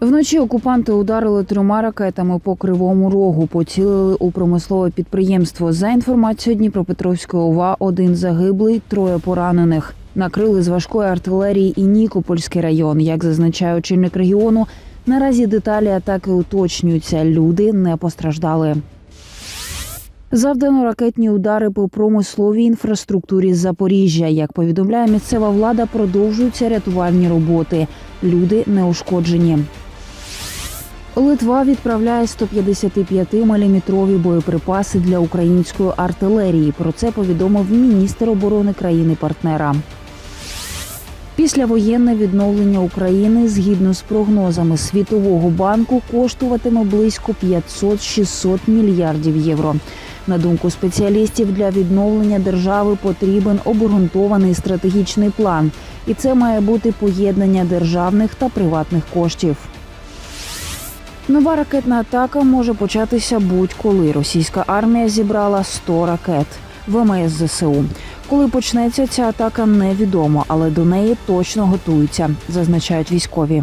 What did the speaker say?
Вночі окупанти ударили трьома ракетами по кривому рогу, поцілили у промислове підприємство. За інформацією Дніпропетровської ОВА, один загиблий, троє поранених. Накрили з важкої артилерії і Нікопольський район. Як зазначає очільник регіону, наразі деталі атаки уточнюються. Люди не постраждали. Завдано ракетні удари по промисловій інфраструктурі Запоріжжя. Як повідомляє місцева влада, продовжуються рятувальні роботи. Люди не ушкоджені. Литва відправляє 155-мм боєприпаси для української артилерії. Про це повідомив міністр оборони країни-партнера. Післявоєнне відновлення України згідно з прогнозами Світового банку коштуватиме близько 500-600 мільярдів євро. На думку спеціалістів, для відновлення держави потрібен обґрунтований стратегічний план, і це має бути поєднання державних та приватних коштів. Нова ракетна атака може початися будь-коли. Російська армія зібрала 100 ракет. ВМС ЗСУ. Коли почнеться ця атака, невідомо, але до неї точно готуються, зазначають військові.